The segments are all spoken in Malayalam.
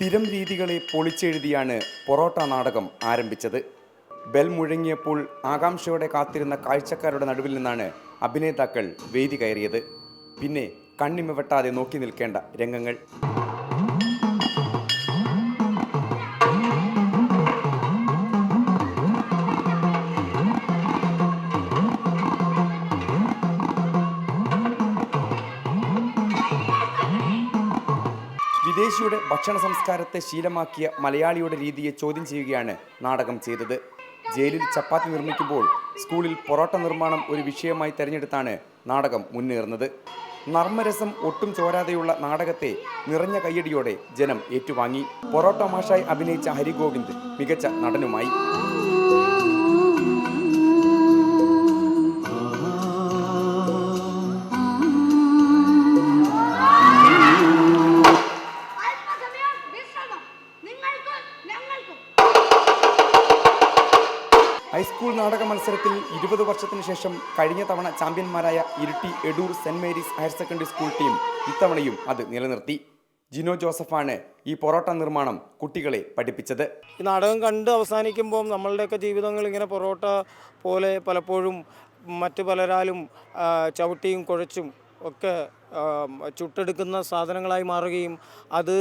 സ്ഥിരം രീതികളെ പൊളിച്ചെഴുതിയാണ് പൊറോട്ട നാടകം ആരംഭിച്ചത്. ബെൽ മുഴങ്ങിയപ്പോൾ ആകാംക്ഷയോടെ കാത്തിരുന്ന കാഴ്ചക്കാരുടെ നടുവിൽ നിന്നാണ് അഭിനേതാക്കൾ വേദി കയറിയത്. പിന്നെ കണ്ണിമ വെട്ടാതെ നോക്കി നിൽക്കേണ്ട രംഗങ്ങൾ. വിദേശിയുടെ ഭക്ഷണ സംസ്കാരത്തെ ശീലമാക്കിയ മലയാളിയുടെ രീതിയെ ചോദ്യം ചെയ്യുകയാണ് നാടകം ചെയ്തത്. ജയിലിൽ ചപ്പാത്തി നിർമ്മിക്കുമ്പോൾ സ്കൂളിൽ പൊറോട്ട നിർമ്മാണം ഒരു വിഷയമായി തെരഞ്ഞെടുത്താണ് നാടകം മുന്നേറുന്നത്. നർമ്മരസം ഒട്ടും ചോരാതെയുള്ള നാടകത്തെ നിറഞ്ഞ കയ്യടിയോടെ ജനം ഏറ്റുവാങ്ങി. പൊറോട്ട മാഷായി അഭിനയിച്ച ഹരിഗോവിന്ദ് മികച്ച നടനുമായി. ഹൈസ്കൂൾ നാടക മത്സരത്തിൽ ഇരുപത് വർഷത്തിന് ശേഷം കഴിഞ്ഞ തവണ ചാമ്പ്യന്മാരായ Iritty Edoor saint Mary's higher secondary school team ഇത്തവണയും അത് നിലനിർത്തി. ജിനോ ജോസഫാണ് ഈ പൊറോട്ട നിർമ്മാണം കുട്ടികളെ പഠിപ്പിച്ചത്. ഈ നാടകം കണ്ട് അവസാനിക്കുമ്പോൾ നമ്മളുടെയൊക്കെ ജീവിതങ്ങൾ ഇങ്ങനെ പൊറോട്ട പോലെ പലപ്പോഴും മറ്റു പലരാലും ചവിട്ടിയും കുഴച്ചും ഒക്കെ ചുട്ടെടുക്കുന്ന സാധനങ്ങളായി മാറുകയും അത്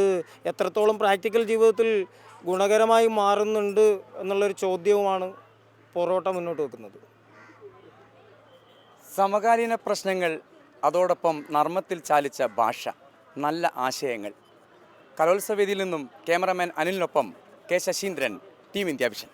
എത്രത്തോളം പ്രാക്ടിക്കൽ ജീവിതത്തിൽ ഗുണകരമായി മാറുന്നുണ്ട് എന്നുള്ളൊരു ചോദ്യവുമാണ് പൊറോട്ട മുന്നോട്ട് വെക്കുന്നത്. സമകാലീന പ്രശ്നങ്ങൾ അതോടൊപ്പം നർമ്മത്തിൽ ചാലിച്ച ഭാഷ നല്ല ആശയങ്ങൾ. കലോത്സവവേദിയിൽ നിന്നും cameraman അനിലിനൊപ്പം K Sasheendran team India vision.